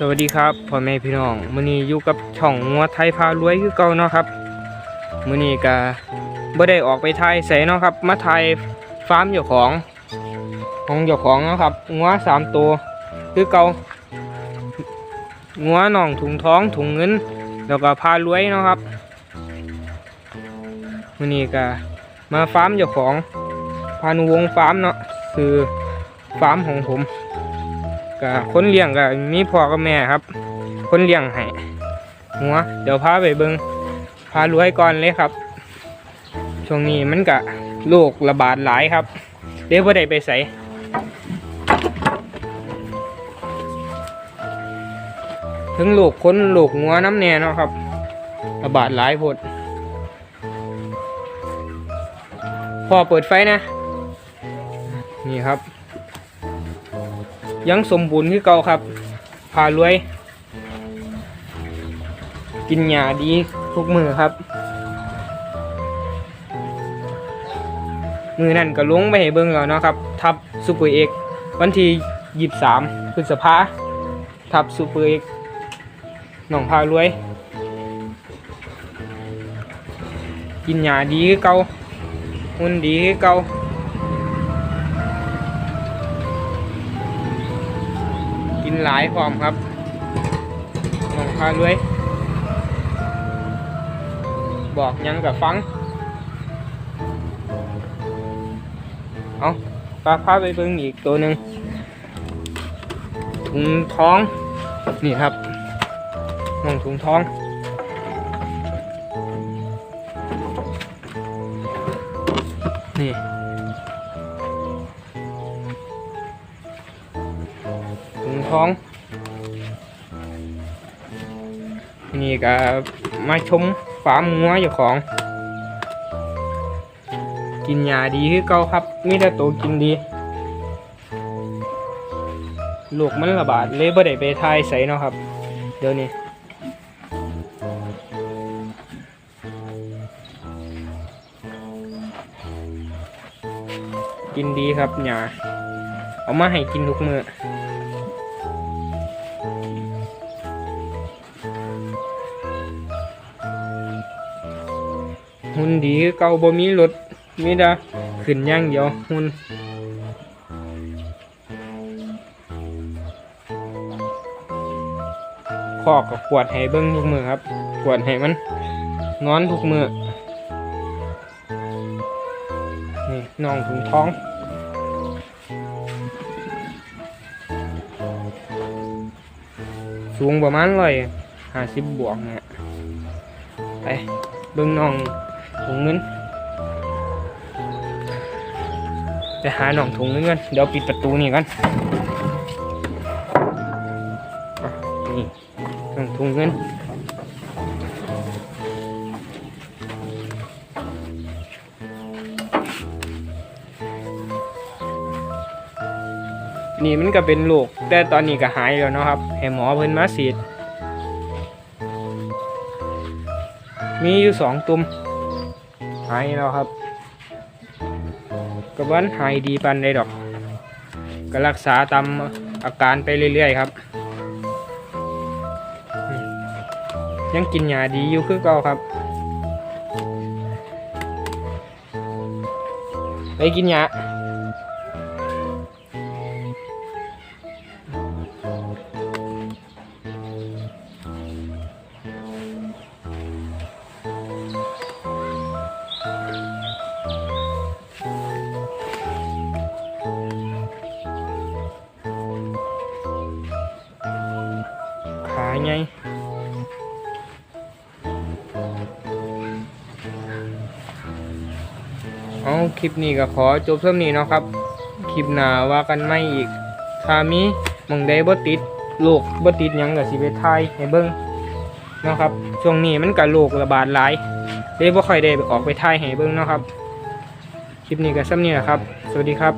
สวัสดีครับพ่อแม่พี่น้องมื้อนี้อยู่กับช่องงัวไทยพารวยคือเก่าเนาะครับมื้อนี้ก็บ่ได้ออกไปถ่ายไสเนาะครับ มาถ่ายฟาร์มเจ้าของของเจ้าของเนาะครับงัวสามตัวคือเก่างัวน่องถุงท้องถุงเงิน แล้วก็พารวยเนาะครับมื้อนี้ก็มาฟาร์มเจ้าของพานุวงฟาร์มเนาะคือฟาร์มของผม ก็คนเลี้ยงก็มีพ่อกับแม่ครับ คนเลี้ยงให้หัว เดี๋ยวพาไปเบิงพารวยก่อนเลยครับ ช่วงนี้มันก็โรคระบาดหลายครับ เดี๋ยวพ่ได้ไปใส่ถึงโรคคนโรคงัวน้ำแน่เนาะครับ ระบาดหลายพดพ่อเปิดไฟนะ นี่ครับ ยังสมบูรณ์ที่เก่าครับพารวย กินหญ้าดีทุกมือครับ มือนั่นก็ลงไปให้เบิ่งแล้วเนาะครับ ทับซูเปอร์เอกวันที่ยี่สามพฤษภาทับซูเปอร์เอกหนองพารวย กินหญ้าดีคือเก่าหุ่นดีคือเก่า กินหลายพร้อมครับมองพาด้วย บอกยังกับฟัง เอาปลาพาไปเบิ่งอีกตัวหนึ่งถุงท้อง นี่ครับน้องถุงท้องนี่ ท้อง นี่ก็มาชมฟาร์มงัวเจ้าของ กินยาดีคือเก่าครับมีแต่ตัวกินดีลูกมันระบาดเลยบ่ได้ไปทายใส่เนาะครับ เดี๋ยวนี้กินดีครับหยาเอามาให้กินทุกมือ หุ่นดีคือเก่าบ่มีรถมีแต่ขึ้นย่างเดียวหุ่นคอกกับขวดให้เบิ้งทุกมือครับขวดให้มัน นอนทุกมือนี่น้องถุงท้องสูงประมาณร้อยห้าสิบบวกเนี่ยไปเบิ่งน้อง ถุงเงินไปหาหน้องถุงเงินกันเดี๋ยวปิดประตูนี่กันนี่หน้องถุงเงินนี่มันก็เป็นโรคแต่ตอนนี้ก็หายแล้วเนาะครับ ให้หมอเพิ่นมาฉีดมีอยู่สองตุ่ม หายแล้วครับกระวันหายดีปันได้ดอก ก็รักษาตามอาการไปเรื่อยๆครับ ยังกินยาดีอยู่คือเก่าครับ ไปกินยา ไงเอาคลิปนี้ก็ขอจบเท่านี้เนาะครับ คลิปหน้าว่ากันไม่อีก ถ้ามีมองใดบ่ติดโรคบ่ติดยังก็สิไปทายให้เบิ่งเนาะครับ ช่วงนี้มันก็โรคระบาดหลายเลยบ่ค่อยได้ออกไปทายให้เบิ่งเนาะครับ คลิปนี้ก็ซ้ำนี้แหละครับ สวัสดีครับ